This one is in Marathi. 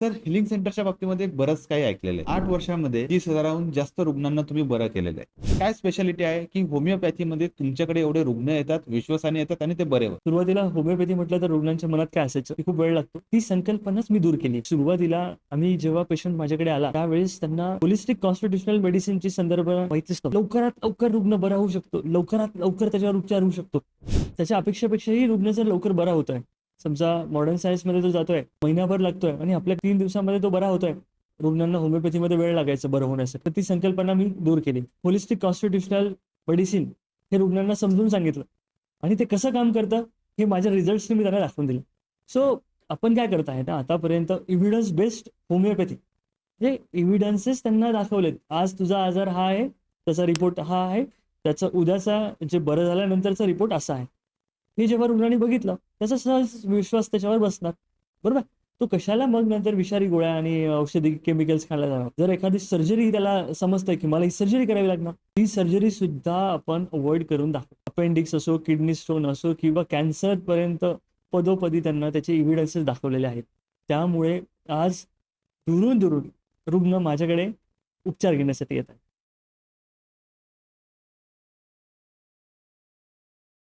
तर हिलिंग सेंटरच्या बाबतीमध्ये बरंच काही ऐकलेलं आहे आठ वर्षामध्ये तीस हजाराहून जास्त रुग्णांना तुम्ही बरं केलेलं आहे काय स्पेशालिटी आहे की होमिओपॅथीमध्ये तुमच्याकडे एवढे रुग्ण येतात विश्वासाने येतात आणि ते बरे होतात? सुरुवातीला होमिओपॅथी म्हटलं तर रुग्णांच्या मनात काय असायचं? की खूप वेळ लागतो. ती संकल्पनाच मी दूर केली. सुरुवातीला आम्ही जेव्हा पेशंट माझ्याकडे आला त्यावेळेस त्यांना होलिस्टिक कॉन्स्टिट्युशनल मेडिसिनची संदर्भ माहितीच लवकरात लवकर रुग्ण बरा होऊ शकतो. लवकरात लवकर त्याच्यावर उपचार होऊ शकतो. त्याच्या अपेक्षेपेक्षाही रुग्ण जर लवकर बरा होतोय समजा मॉडर्न सायन्समध्ये तो जातोय महिनाभर लागतोय आणि आपल्या तीन दिवसामध्ये तो बरा होतोय. रुग्णांना होमिओपॅथीमध्ये वेळ लागायचं बरं होण्यासाठी. तर ती संकल्पना मी दूर केली. होलिस्टिक कॉन्स्टिट्युशनल मेडिसिन हे रुग्णांना समजून सांगितलं. आणि ते कसं काम करतं हे माझ्या रिझल्ट्सने मी त्यांना दाखवून दिलं. सो आपण काय करत आहे ना आतापर्यंत इव्हिडन्स बेस्ड होमिओपॅथी म्हणजे इव्हिडन्सेस त्यांना दाखवलेत. आज तुझा आजार हा आहे त्याचा रिपोर्ट हा आहे त्याचा उद्याचा जे बरं झाल्यानंतरचा रिपोर्ट असा आहे. हे जेव्हा रुग्णांनी बघितलं त्याचा सहज विश्वास त्याच्यावर बसणार. बरोबर? तो कशाला मग नंतर विषारी गोळ्या आणि औषधी केमिकल्स खायला जाणार? जर एखादी सर्जरी त्याला समजतंय की मला ही सर्जरी करावी लागणार ती सर्जरी सुद्धा आपण अवॉइड करून दाखवू. अपेंडिक्स असो किडनी स्टोन असो किंवा कॅन्सर पर्यंत पदोपदी त्यांना त्याचे इव्हिडन्सेस दाखवलेले आहेत. त्यामुळे आज दुरून दुरून रुग्ण माझ्याकडे उपचार घेण्यासाठी येतात